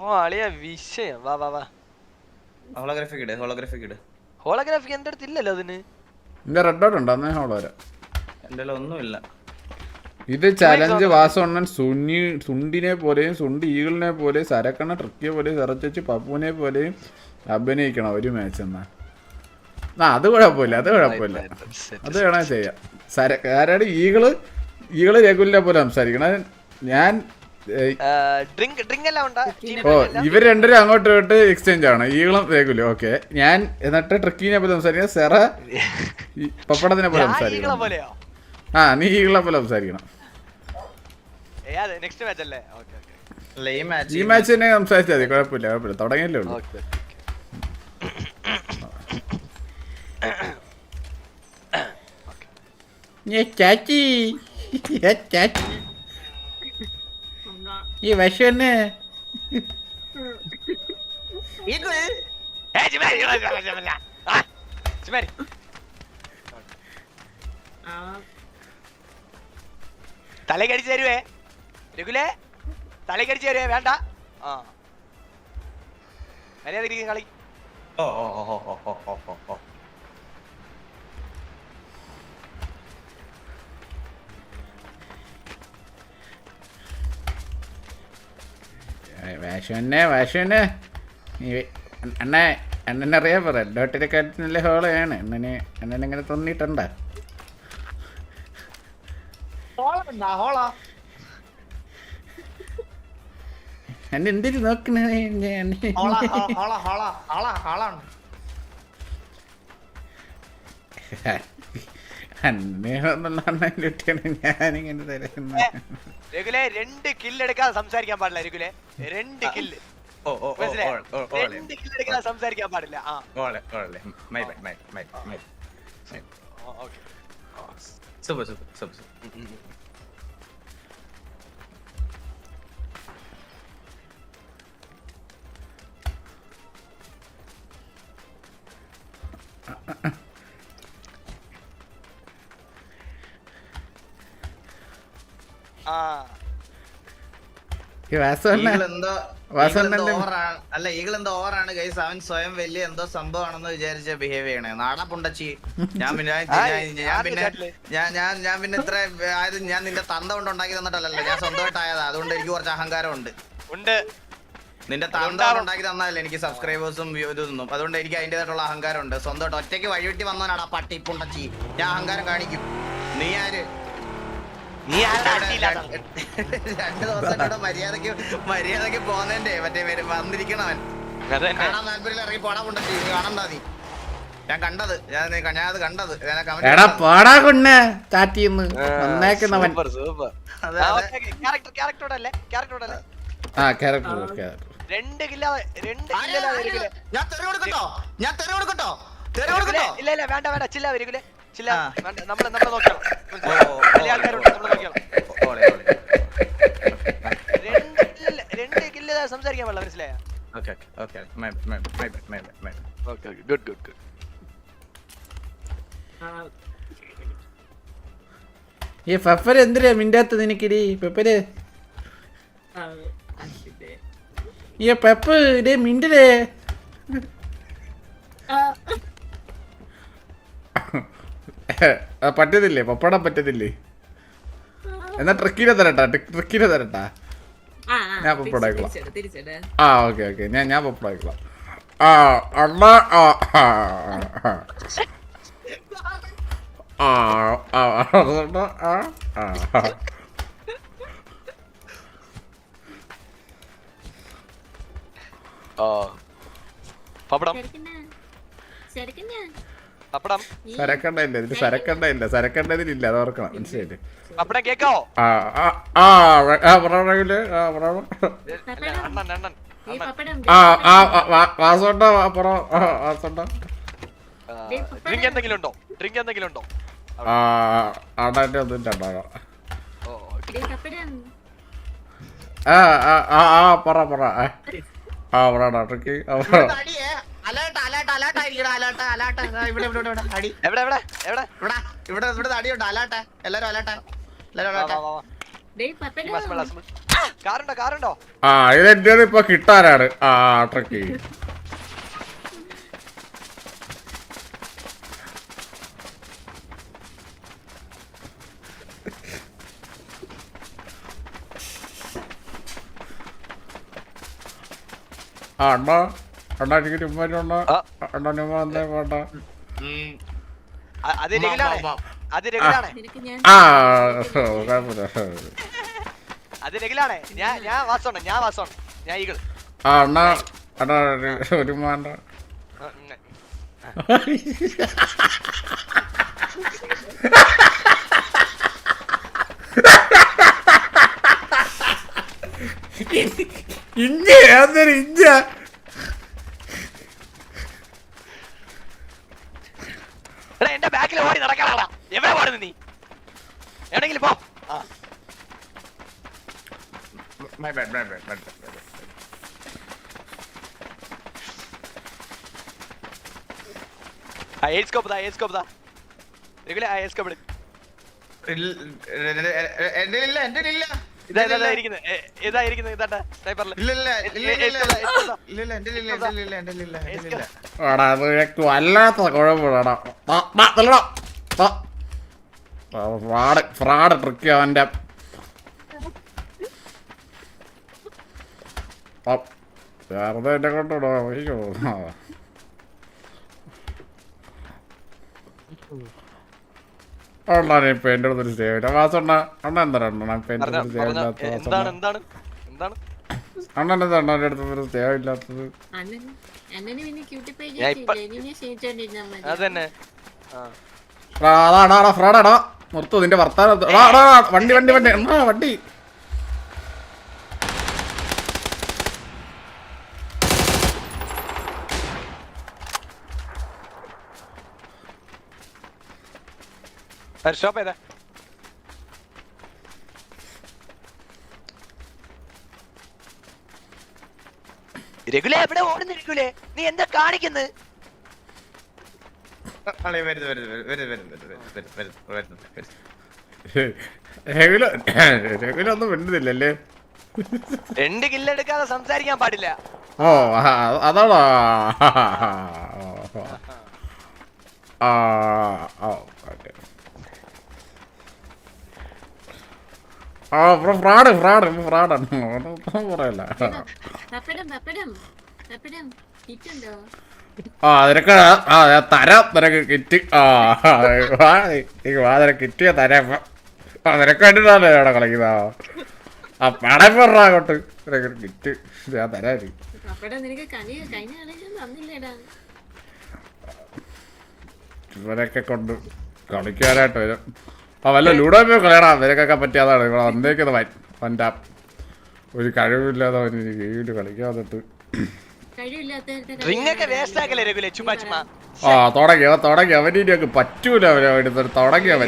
ഓ അളിയ വിഷയം. വാ വാ വാ. ഹോളോഗ്രാഫിക് ഇട് ഹോളോഗ്രാഫിക് ഇട്. ഹോളോഗ്രാഫിക് എന്റെ അടുത്ത് ഇല്ലല്ലോ അതിന്. എന്റെ റെഡ് ഡോട്ട് ഉണ്ടോ അന്നേ ഹോളോ വരാം. എന്റെ ഒന്നുമില്ല ഇത് ചലഞ്ച് വാസവണ്ണൻ സുന്നി സുണ്ടിനെ പോലെയും സുണ്ടി ഈഗിളിനെ പോലെയും സരക്കണ്ണ ട്രിക്കിയെ പോലെയും സറച്ചു പപ്പുവിനെ പോലെയും അഭിനയിക്കണം ഒരു മാച്ച് എന്നാ. ആ അത് കുഴപ്പമില്ല അത് കുഴപ്പമില്ല. അത് വേണം ചെയ്യാം. സര ആരാണ് ഈഗിൾ? ഈഗിൾ രഘുലിനെ പോലെ സംസാരിക്കണം. ഞാൻ ഡ്രിങ്ക് ഡ്രിങ്ക് എല്ലാം ഉണ്ടാ? ഓ ഇവർ രണ്ടുപേരും അങ്ങോട്ട് ഇങ്ങോട്ട് എക്സ്ചേഞ്ച് ആണ്. ഈകളും രഘുലും ഓക്കെ ഞാൻ എന്നിട്ട് ട്രിക്കിനെ പോലെ സംസാരിക്കണം സെറ പപ്പടത്തിനെ പോലെ സംസാരിക്കണം. ആ നീ ഈകളെ പോലെ സംസാരിക്കണം. നെക്സ്റ്റ് മാച്ച് അല്ലേ? ഓക്കെ ഈ മാച്ച് തന്നെ സംസാരിച്ചാൽ മതി. കുഴപ്പമില്ല കുഴപ്പമില്ല. തുടങ്ങിയല്ലേ ഉള്ളൂ. ചാച്ചി. ഞാൻ ചാച്ചി. ഈ വിഷം ജിമാരി തലക്കടിച്ച് തരുവേ. രഘുലേ തലക്കടിച്ച് തരുവേ വേണ്ട. ആ. മര്യാദ കളി. ഓ ഓ ഓ ഓ ഓ ഓ ഓ. വിഷന്നെ വിഷന്നെ അണ്ണ അണ്ണനെ അറിയാൻ പറ. ഡോട്ടിന്റെ കാര്യത്തിൽ നല്ല ഹോളയാണ് അണ്ണന് അണ്ണൻ ഇങ്ങനെ തോന്നിയിട്ടുണ്ട. അണ്ണ എന്തിനു നോക്കണേ? ഹോള ഞാനിങ്ങനെ രഘുലെ രണ്ട് കില്ല് എടുക്കാതെ സംസാരിക്കാൻ പാടില്ല രഘുലെ. രണ്ട് കില്ല് രണ്ട് കില്ല് എടുക്കാതെ സംസാരിക്കാൻ പാടില്ല. ആ. Okay. Super super super super. Uh-uh. അല്ല ഈഗിൾ എന്തോ ഓവറാണ് ഗൈസ് അവൻ സ്വയം വലിയ എന്തോ സംഭവമാണെന്ന് വിചാരിച്ച ബിഹേവ് ചെയ്യണേ. നാടാ പുണ്ടച്ചി. ഞാൻ പിന്നെ ഞാൻ- ഞാൻ- ഞാൻ പിന്നെ ഞാൻ ഞാൻ പിന്നെ ഇത്ര ആയത് ഞാൻ നിന്റെ തന്ത കൊണ്ട് ഉണ്ടാക്കി തന്നിട്ടല്ലല്ലോ. ഞാൻ സ്വന്തമായിട്ടായതാ. അതുകൊണ്ട് എനിക്ക് കുറച്ച് അഹങ്കാരം ഉണ്ട്. ഉണ്ട് നിന്റെ തന്ത ഉണ്ടാക്കി തന്നതല്ലേ എനിക്ക് സബ്സ്ക്രൈബേഴ്സും ഇതൊന്നും. അതുകൊണ്ട് എനിക്ക് അതിന്റെതായിട്ടുള്ള അഹങ്കാരം ഉണ്ട് സ്വന്തമായിട്ട് ഒറ്റയ്ക്ക് വഴിവെട്ടി വന്നവനാടാ പട്ടി പുണ്ടച്ചി. ഞാൻ അഹങ്കാരം കാണിക്കും. നീ ആര്? നീ രണ്ട് ദിവസം മര്യാദയ്ക്ക് മര്യാദയ്ക്ക് പോന്നേന്റെ. മറ്റേ അത് തന്നെ കാണാൻ താല്പര്യം ഇറങ്ങി പോടാ കൊണ്ടി കാണണ്ടാ നീ. ഞാൻ കണ്ടത്. ഞാൻ അത് കണ്ടത്. എടാ പാടാ കൊണ്ണ് ചാറ്റിന്ന് വന്നേക്കുന്നവൻ. ആ ക്യാരക്ടർ ക്യാരക്ടർ രണ്ട് കില്ല രണ്ട് കില്ല? ഞാൻ തെറി കൊടുക്കട്ടോ. ഞാൻ തെറി കൊടുക്കട്ടോ. തെറി കൊടുക്കട്ടോ. ഇല്ല ഇല്ല വേണ്ട വേണ്ട. ചില്ല രഘുലെ ചില നമ്മൾ നമ്മളെ നോക്കണം വലിയ ആൾക്കാരുണ്ട് നമ്മളെ നോക്കണം രണ്ട് കില്ല സംസാരിക്കാൻ പാടില്ല മനസ്സിലായ okay okay okay good good good ഈ ഫഫർ എന്തിനാ മിണ്ടാത്തത് എനിക്കിടി പെപ്പര് ഈ പെപ്പ് ഇടേ മിണ്ടരേ പറ്റത്തില്ലേ? പപ്പടം പറ്റത്തില്ലേ? എന്നാ ട്രക്കിനെ തരട്ടാ ട്രക്കിനെ തരട്ടാ. ഞാൻ പപ്പടം ആയിക്കോളാം. ആ ഓക്കെ ഓക്കെ. ഞാൻ ഞാൻ പപ്പടം ആയിക്കോളാം. ആ അമ്മ ആ പപ്പടം. ശരിക്കും പപ്പടം? സരക്കണ്ടയില്ല ഇതിൽ സരക്കണ്ടയില്ല സരക്കണ്ടതിലില്ല അത് ഓർക്കണം മനസ്സിലായില്ലേ? പപ്പടം കേക്കോ? ആ ആ ആ ആ പറഞ്ഞ ആ പറഞ്ഞ ആ ആ വാസോണ്ട പറ വാസോണ്ട. ഡ്രിങ്ക് എന്തെങ്കിലും ഉണ്ടോ? ഡ്രിങ്ക് എന്തെങ്കിലും ഉണ്ടോ? ആ അടാന്റെ ഒന്നും രണ്ടാകാം ആ ആ ആ പറ പറ. ആ ഡോക്ടർക്ക് ആ പറ. അലേർട്ട് അലേർട്ട് അലേർട്ട് ആയിരിക്കടാ അലേർട്ട് അലേർട്ട്. ഇവിടെ ഇവിടെ ഇവിടെ അടി. എവിടെ എവിടെ എവിടെ? ഇവിടെ ഇവിടെ ഇവിടെ അടിയുണ്ട്. അലേർട്ട്. എല്ലാരും അലേർട്ട്. എല്ലാരും അലേർട്ട്. കാറുണ്ടോ കാറുണ്ടോ? ആ ഇതെന്റെ ഇപ്പൊ കിട്ടാനാണ്. ആ ട്രക്ക് ആണോ രണ്ടായിരത്തി ഉമ്മയിലുള്ള ആ ഞാൻ ഞാൻ ഞാൻ ഞാൻ അണ്ണാ അണ്ണാ ഇന്ത്യ ഏതൊരു ഇന്ത്യ എടാ എന്റെ ബാക്കിൽ ഓടി നടക്കാനാടാ എവിടെ പാടുന്നു നീ? എവിടെങ്കിലും പോ. bad, my bad, my bad. ആ എയ്ഡ് സ്കോപ്പ് ദാ എയ്ഡ് സ്കോപ്പ് ദാ രഗുല ആ എയ്ഡ് സ്കോപ്പ് എന്റെ ഇല്ല എന്റെ ഇല്ല. ഫ്രാഡ് ട്രിക്ക് അവന്റെ. വെറുതെ എന്നെ കൊണ്ടിടോ അണ്ണാ ഇപ്പൊ എന്റെ എന്താണ് അടുത്തൊരു അണ്ണൻ നിന്റെ വർത്താനം. വണ്ടി വണ്ടി വണ്ടി. അണ്ണാ വണ്ടി. ഷോപ്പ് ഏതാ രഘുലെ എവിടെ ഓടുന്നു രഘുലെ നീ എന്താ കാണിക്കുന്നത് ഒന്നും മിണ്ടുന്നില്ലല്ലേ രണ്ട് കില്ലെടുക്കാതെ സംസാരിക്കാൻ പാടില്ല ഓ അതാണോ ആ ഓ ആ ഫ്രാഡ് ഫ്രാഡ് ഫ്രാഡാണ് പറയല്ല ആ നിനക്ക് ആ തരാം. നിനക്ക് കിറ്റ് ആ വാ നിനക്ക് കിറ്റിയ തരാം. ആ നിനക്ക് വേണ്ടിട്ടാണ് ഇവിടെ കളിക്കുന്ന ആ പറഞ്ഞ അങ്ങോട്ട്. നിനക്ക് കിറ്റ് ഞാൻ തരാം ഇവരൊക്കെ കൊണ്ട് കളിക്കാനായിട്ട് വരും. അപ്പോൾ വല്ല ലൂഡോ പോയി കളിയടാ. നിനക്കൊക്കെ പറ്റിയതാണ്. ഇവിടെ വന്നേക്കത് വൻ ഒരു കഴിവില്ലാതെ അവന് വീട് കളിക്കാതിട്ട് ആ തുടങ്ങി. അവൻ തുടങ്ങി. ഒക്കെ പറ്റൂല അവന് അവന് തുടങ്ങി അവൻ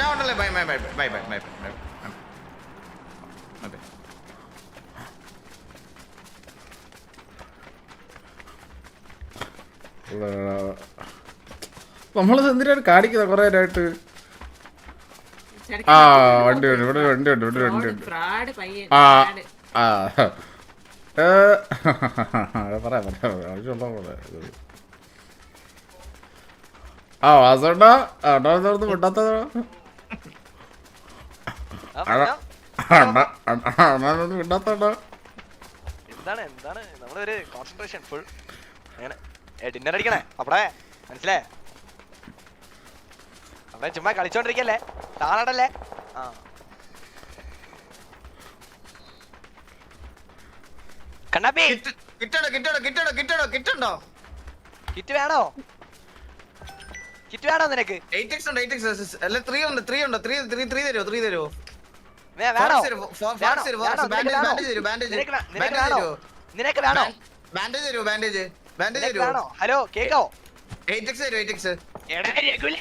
ഞാൻ ഉണ്ടല്ലേ. Bye bye bye bye bye. നമ്മളത് എന്തിനാണ് കാണിക്കുന്നത് കുറെ നേരമായിട്ട് ആ വണ്ടി ഉണ്ട് ഇവിടെ വണ്ടി ഉണ്ട് ഇവിടെ വണ്ടി ഉണ്ട്. ആ. ആ. പറയാം പറയാം ആവശ്യമുള്ള പോലെ. ആ വാസണ്ട അണ്ണ പറഞ്ഞോ. അണ്ണ അണ്ണ എന്താണ് എന്താണ്? നമ്മളൊരു കോൺസെൻട്രേഷൻ ഫുൾ അങ്ങനെ. ഡിന്നർ അടിക്കണേ. അവിടെ മനസ്സിലേ അവിടെ ചുമ്മാ കളിച്ചോണ്ടിരിക്കല്ലേ? താണടല്ലേ ആ. കണ്ണാപ്പി! കിട്ടണോ കിട്ടണോ കിട്ടണോ കിട്ടണോ കിട്ടണ്ടോ കിറ്റ് വേണോ? കിറ്റ് വേണോ നിനക്ക്? അല്ല 3 ഉണ്ട് 3 ഉണ്ട്. 3 3 തരുവോ 3 ത്രീ ത്രീ ത്രീ തരുമോ ത്രീ തരുമോ നിനക്ക് വേണോ? ബാൻഡേജ് തരുമോ ബാൻഡേജ് ബാൻഡേജ് തരുമോ ഹലോ കേക്കാവോ എയ്റ്റക്സ് തരുമോ എയ്റ്റക്സ് എടാ രഘുലേ.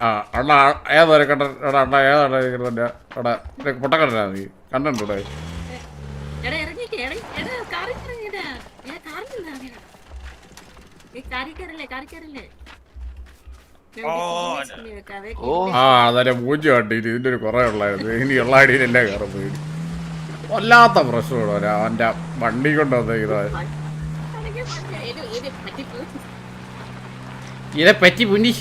ആ അണ്ണാ ഏതൊരു കണ്ട എടാ അണ്ണാ ഏതാണ് ഇരിക്കുന്നതിന്റെ എടാ പൊട്ടക്കണ്ടാ നീ. കണ്ടോ കാറി കാറില്ലേ കാറി കയറില്ലേ? ആ അതല്ലേ പൂജ്യം കണ്ടിട്ട് ഇതിന്റെ ഒരു കുറേ ഉള്ളായിരുന്നു. ഇനി ഉള്ള അടിയിലല്ലേ കയറും പോയി വല്ലാത്ത പ്രശ്നമാണ് അവന്റെ വണ്ടി കൊണ്ടുവന്ന് ഇത്. പറ്റി പുന്നി.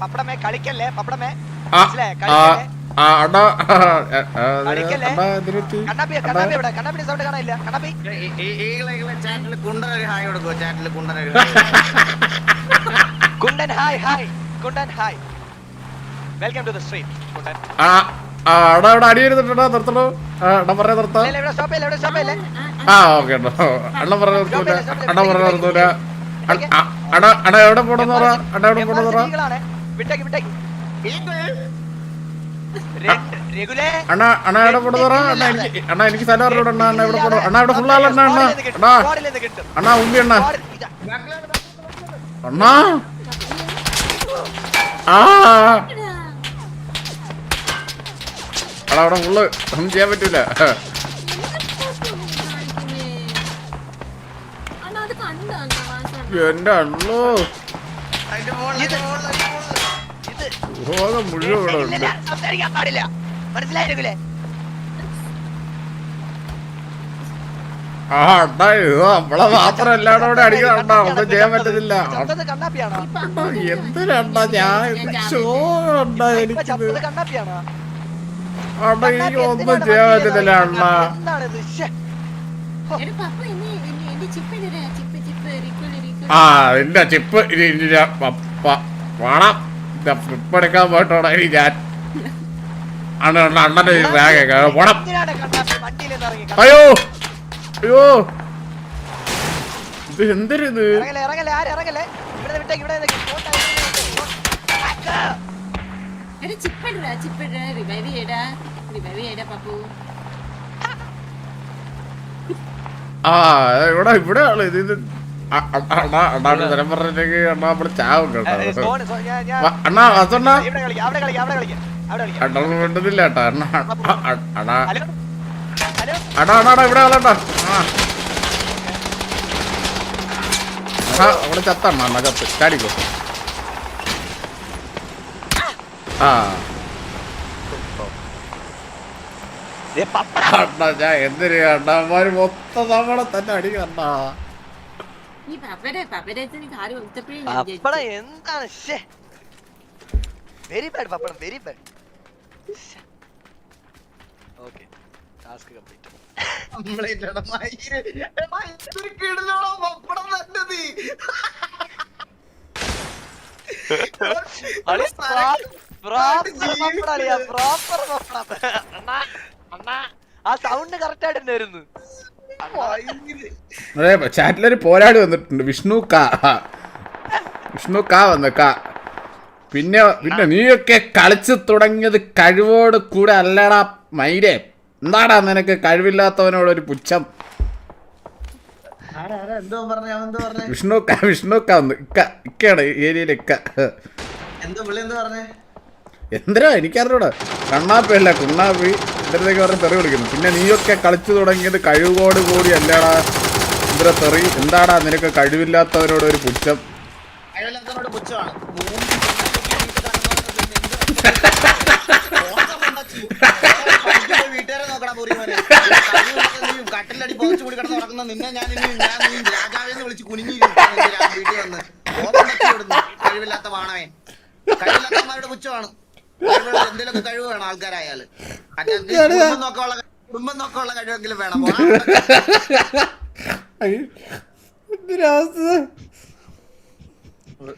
പപ്പടമേ കളിക്കല്ലേ പപ്പടമേ? മനസ്സിലായോ? ഇവിടെ കുണ്ടൻ hi hi കുണ്ടൻ hi welcome to the street കുണ്ടൻ. ആ ആ അടാ ഇവിടെ അടിയിരുന്നിട്ടാ നിർത്തണോ? എണ്ണം പറഞ്ഞ നിർത്താം. ഇവിടെ ഇവിടെ ആ ഓക്കെ കേട്ടോ എണ്ണം പറഞ്ഞ നിർത്തൂല. എണ്ണം പറഞ്ഞ നിർത്തൂല. അടാ അടാ എവിടെ പോണെന്ന് പറ. അടാ എവിടെ പോണെന്ന് പറ. വിട്ടേക്ക് അണ്ണാ അണ്ണാ എവിടെ പോണെന്ന് പറ? അണ്ണാ എനിക്ക് അണ്ണാ എനിക്ക് സ്ഥലം അറിഞ്ഞൂടെ അണ്ണാ അണ്ണാ എവിടെ പോണു. അണ്ണാ ഇവിടെ അണ്ണാ അണ്ണാ അണ്ണാ. അണ്ണാ ഉമ്പി അണ്ണാ. അണ്ണാ. ആ. അടാ അവിടെ ഫുള്ള് ഒന്നും ചെയ്യാൻ പറ്റൂല? എന്റെ അള്ളോ. അതിന്റെ മുഴുവൻ ഇവിടെ ഉണ്ട് സംസാരിക്കാൻ പാടില്ല മനസ്സിലായി രഘുലേ ആ അണ്ണാ ഇത് നമ്മളെ മാത്രം എല്ലാവരും കൂടെ അടിക്കണം ഒന്നും ചെയ്യാൻ പറ്റുന്നില്ല ചത്തത് കണ്ണാപ്പിയാണോ അണ്ണാ, ഞാൻ ഷോ അണ്ണാ ഇപ്പൊ എനിക്കിത് ചത്തത് കണ്ണാപ്പിയാണോ അണ്ണാ എനിക്ക് ഒന്നും ചെയ്യാൻ പറ്റുന്നില്ല അണ്ണാ എന്താണിത് ശ്ശെ. എടാ പപ്പ ഇനി ഇനി എന്റെ chip chip chip recall recall ആ ഇല്ല ചിപ്പ് ഇനി ഇനി ഞാൻ പപ്പ വേണം ഫ്ലിപ്പ് എടുക്കാൻ പോയിട്ടോടാ ഇനി ഞാൻ. അണ്ണൻ അണ്ണ അണ്ണന്റെ ബാഗ് പോണം അയ്യോ അയ്യോ. ഇത് എന്തൊരിത് ആ ഇവിടെ ഇവിടെ ആൾ ഇത് അണ്ണാ വേണ്ടതില്ല അടാ ഇവിടെ ആ. ആ അവിടെ ചത്തണ്ണ അണ്ണ ചത്ത്. ചാടിക്കോ. ആ. ദേ പപ്പട. അണ്ണാ ഞാൻ എന്തിനു അണ്ണാമാര് മൊത്തം നമ്മളെ തന്നെ അടിക്കണ്ടാ ഈ പപ്പയുടെ പപ്പയുടെ അടുത്ത് എനിക്ക് ആരും ഒത്തപ്പോഴേ ഞാൻ പപ്പടം. എന്താണ്? Very bad papadam very bad okay task complete മയിൽ. എടാ, ഇതൊരു പപ്പടം. പ്രോപ്പർ പപ്പടാളിയാ പ്രോപ്പർ പപ്പടം അണ്ണാ അണ്ണാ. ആ സൗണ്ട് കറക്റ്റ് ആയിട്ട് തന്നെ വരുന്നു ചാറ്റിലൊരു പോരാടി വന്നിട്ടുണ്ട്. വിഷ്ണു കാ വിഷ്ണു കാ വന്ന കാ. പിന്നെ പിന്നെ നീയൊക്കെ കളിച്ചു തുടങ്ങിയത് കഴിവോട് കൂടെ അല്ലടാ മൈരെ. എന്താടാ നിനക്ക് കഴിവില്ലാത്തവനോട് ഒരു പുച്ഛം? വിഷ്ണു കാ വിഷ്ണു കാ വന്ന്. ഇക്ക ഇക്കയാണ് ഏരിയയിൽ ഇക്ക? എന്തിനാ എനിക്കറിഞ്ഞൂടാ. കണ്ണാപ്പി. കുണ്ണാപ്പി പറഞ്ഞ് തെറി വിളിക്കുന്നു. പിന്നെ നീയൊക്കെ കളിച്ചു തുടങ്ങിയത് കഴിവോട് കൂടി അല്ലടാ ഇന്ദ്ര തെറി? എന്താടാ നിനക്ക് കഴിവില്ലാത്തവരോട് ഒരു പുച്ഛം? കട്ടിലടി നിന്നെ ഞാൻ ഇനി ഞാൻ. കഴിവില്ലാത്ത വാണവേ കഴിവില്ലാത്തമാരുടെ പുച്ഛമാണ് എന്തെങ്കിലുമൊക്കെ കഴിവ് വേണം ആൾക്കാരായാൽ. കുടുംബം നോക്കാനുള്ള കുടുംബം നോക്കാനുള്ള കഴിവെങ്കിലും വേണം.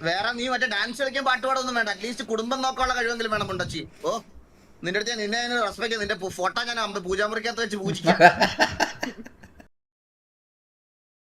വേറെ നീ മറ്റേ ഡാൻസ് കളിക്കാൻ പാട്ട് പാടൊന്നും വേണ്ട. അറ്റ്ലീസ്റ്റ് കുടുംബം നോക്കാനുള്ള കഴിവെങ്കിലും വേണം മുണ്ടച്ചി. ഓ നിന്റെ അടുത്ത് ഞാൻ നിന്നെ റെസ്പെക്ട് നിന്റെ ഫോട്ടോ ഞാൻ പൂജാമുറിക്കകത്ത് വെച്ച് പൂജിക്കാം.